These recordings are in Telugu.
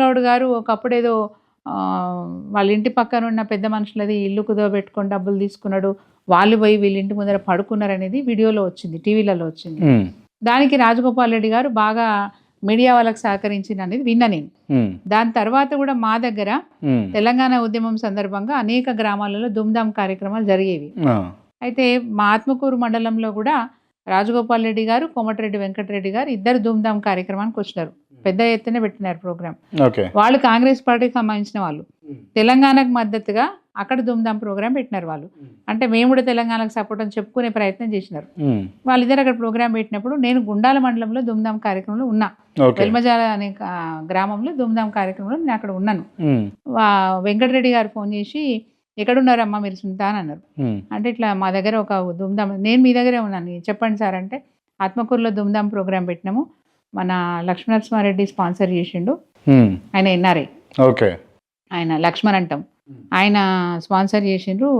గౌడ్ గారు ఒకప్పుడు ఏదో వాళ్ళ ఇంటి పక్కన ఉన్న పెద్ద మనుషులది ఇల్లు కుదవబెట్టుకొని డబ్బులు తీసుకున్నాడు వాళ్ళు పోయి వీళ్ళ ఇంటి ముందర పడుకున్నారు అనేది వీడియోలో వచ్చింది టీవీలలో వచ్చింది. దానికి రాజగోపాల్ రెడ్డి గారు బాగా మీడియా వాళ్ళకి సహకరించింది అనేది విన్నా నేను. దాని తర్వాత కూడా మా దగ్గర తెలంగాణ ఉద్యమం సందర్భంగా అనేక గ్రామాలలో దుమ్దాం కార్యక్రమాలు జరిగేవి. అయితే మా ఆత్మకూరు మండలంలో కూడా రాజగోపాల్ రెడ్డి గారు కోమటిరెడ్డి వెంకటరెడ్డి గారు ఇద్దరు ధూమ్ధాం కార్యక్రమానికి వచ్చినారు. పెద్ద ఎత్తున పెట్టినారు ప్రోగ్రామ్ ఓకే. వాళ్ళు కాంగ్రెస్ పార్టీకి సంబంధించిన వాళ్ళు. తెలంగాణకు మద్దతుగా అక్కడ ధూమ్ధాం ప్రోగ్రామ్ పెట్టినారు వాళ్ళు. అంటే మేము కూడా తెలంగాణకు సపోర్ట్ అని చెప్పుకునే ప్రయత్నం చేసినారు. ఉమ్, వాళ్ళిద్దరు అక్కడ ప్రోగ్రామ్ పెట్టినప్పుడు నేను గుండాల మండలంలో ధూమ్ధాం కార్యక్రమంలో ఉన్నా. ఓకే. వెల్మజాల అనే గ్రామంలో ధూమ్ధాం కార్యక్రమంలో నేను అక్కడ ఉన్నాను. వెంకటరెడ్డి గారు ఫోన్ చేసి ఎక్కడున్నారమ్మా మీరు సుంతా అని అన్నారు. అంటే ఇట్లా మా దగ్గర ఒక దుమ్దాం నేను మీ దగ్గరే ఉన్నాను. చెప్పండి సార్ అంటే ఆత్మకూరులో దుమ్దాం ప్రోగ్రాం పెట్టినాము. మన లక్ష్మణరసింహారెడ్డి స్పాన్సర్ చేసిండు. ఉమ్, ఆయన ఎన్ఆర్ఐ. ఓకే. ఆయన లక్ష్మణ్ అంటాం. ఆయన స్పాన్సర్ చేసిండ్రు.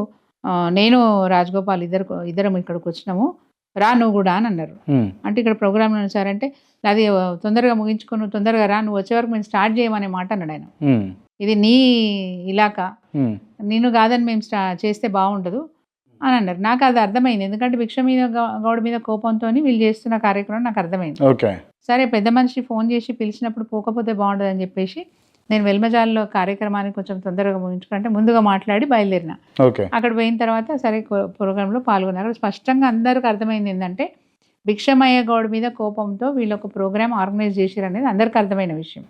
నేను రాజగోపాల్ ఇద్దరు ఇద్దరం ఇక్కడికి వచ్చినాము. రా నువ్వు కూడా అని అన్నారు. ఉమ్, అంటే ఇక్కడ ప్రోగ్రామ్ సార్ అంటే అది తొందరగా ముగించుకొని తొందరగా రా నువ్వు వచ్చే వరకు మేము స్టార్ట్ చేయమనే మాట అన్నాడు ఆయన. ఉమ్, ఇది నీ ఇలాకా. నిన్ను కాదని మేము స్టా చేస్తే బాగుండదు అని అన్నారు. నాకు అది అర్థమైంది. ఎందుకంటే భిక్ష మీద గౌడ్ మీద కోపంతో వీళ్ళు చేస్తున్న కార్యక్రమం నాకు అర్థమైంది. ఓకే. సరే పెద్ద మనిషి ఫోన్ చేసి పిలిచినప్పుడు పోకపోతే బాగుండదు అని చెప్పేసి నేను వెల్మజాల్లో కార్యక్రమాన్ని కొంచెం తొందరగా ముగించుకుంటే ముందుగా మాట్లాడి బయలుదేరిన. ఓకే. అక్కడ పోయిన తర్వాత సరే ప్రోగ్రాంలో పాల్గొన్నారు. అక్కడ స్పష్టంగా అందరికి అర్థమైంది ఏంటంటే భిక్షమయ్య గౌడ్ మీద కోపంతో వీళ్ళు ఒక ప్రోగ్రామ్ ఆర్గనైజ్ చేశారు అనేది అందరికి అర్థమైన విషయం.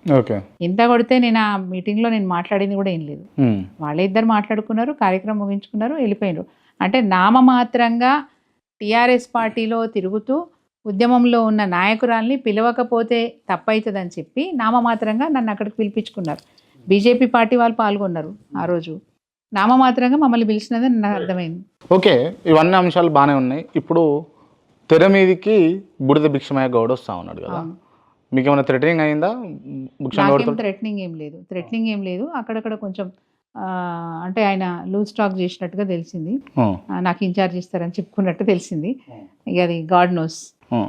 ఇంత కొడితే నేను ఆ మీటింగ్లో నేను మాట్లాడింది కూడా ఏం లేదు. ఉమ్, వాళ్ళే ఇద్దరు మాట్లాడుకున్నారు కార్యక్రమం ముగించుకున్నారు వెళ్ళిపోయినారు అంటే నామమాత్రంగా టీఆర్ఎస్ పార్టీలో తిరుగుతూ ఉద్యమంలో ఉన్న నాయకురాల్ని పిలవకపోతే తప్పవుతుందని చెప్పి నామమాత్రంగా నన్ను అక్కడికి పిలిపించుకున్నారు. బీజేపీ పార్టీ వాళ్ళు పాల్గొన్నారు ఆ రోజు. నామమాత్రంగా మమ్మల్ని పిలిచినదని నాకు అర్థమైంది. ఓకే ఇవన్నీ అంశాలు బాగానే ఉన్నాయి. ఇప్పుడు తెర మీదకి బుడిద భిక్షమయ్య గౌడ్ వస్తా ఉన్నాడు కదా. మీకు ఏమైనా థ్రెటరింగ్ అయిందా? థ్రెటనింగ్ ఏం లేదు. థ్రెటనింగ్ ఏం లేదు. అక్కడక్కడ కొంచెం అంటే ఆయన లూజ్ స్టాక్ చేసినట్టుగా తెలిసింది. నాకు ఇన్ఛార్జ్ ఇస్తారని చెప్పుకున్నట్టు తెలిసింది. ఇక అది గాడ్ నోస్.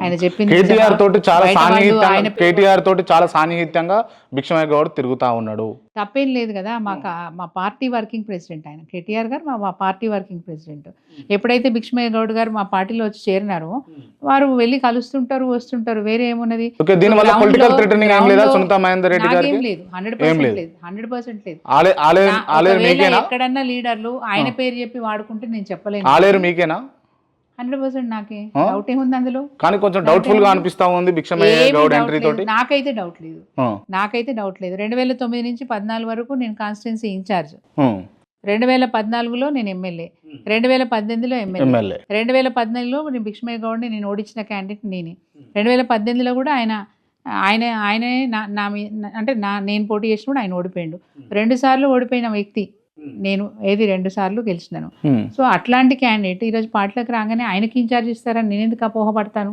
ఆయన చెప్పింది కేటీఆర్? తోటి చాలా సాన్నిహిత్యంగా కేటీఆర్ తోటి చాలా సాన్నిహిత్యంగా భిక్షమయ్య గౌడ్ తిరుగుతా ఉన్నాడు. తప్పేం లేదు కదా మా మా పార్టీ వర్కింగ్ ప్రెసిడెంట్ ఆయన. కేటీఆర్ గారు మా మా పార్టీ వర్కింగ్ ప్రెసిడెంట్. ఎప్పుడైతే భిక్షమయ్య గౌడ్ గారు మా పార్టీలో వచ్చి చేరినారో వారు వెళ్ళి కలుస్తుంటారు వస్తుంటారు. వేరే ఏమున్నది? ఏం లేదా? హండ్రెడ్ పర్సెంట్ లేదు. హండ్రెడ్ పర్సెంట్ లేదు. ఎక్కడన్నా లీడర్లు ఆయన పేరు చెప్పి వాడుకుంటే నేను చెప్పలేను. ఆలేరు మీకేనా? హండ్రెడ్ పర్సెంట్ నాకే? డౌట్ ఏముంది అందులో? కానీ కొంచెం డౌట్ఫుల్గా అనిపిస్తా ఉంది భిక్షమయ్య ఏమీ గౌడ్ doubt ఎంట్రీ లేదు. తోటి. నాకైతే డౌట్ లేదు. ఆ, నాకైతే డౌట్ లేదు. రెండు వేల తొమ్మిది నుంచి పద్నాలుగు వరకు నేను కాన్స్టిట్యున్సీ ఇన్ఛార్జ్ రెండు వేల పద్నాలుగులో నేను ఎమ్మెల్యే రెండు వేల పద్దెనిమిదిలో ఎమ్మెల్యే రెండు వేల పద్నాలుగులో నేను భిక్షమయ్య గౌడ్ని నేను ఓడించిన క్యాండిడేట్ నేనే. రెండు వేల పద్దెనిమిదిలో కూడా ఆయన ఆయన ఆయనే నా నా అంటే నా నేను పోటీ చేసినప్పుడు ఆయన ఓడిపోయిండు. రెండు సార్లు ఓడిపోయిన వ్యక్తి నేను ఏది రెండు సార్లు గెలిచినాను. ఉమ్, సో అట్లాంటి క్యాండిడేట్ ఈరోజు పార్టీలకు రాగానే ఆయనకి ఇన్ఛార్జ్ ఇస్తారని నేను ఎందుకు అపోహపడతాను?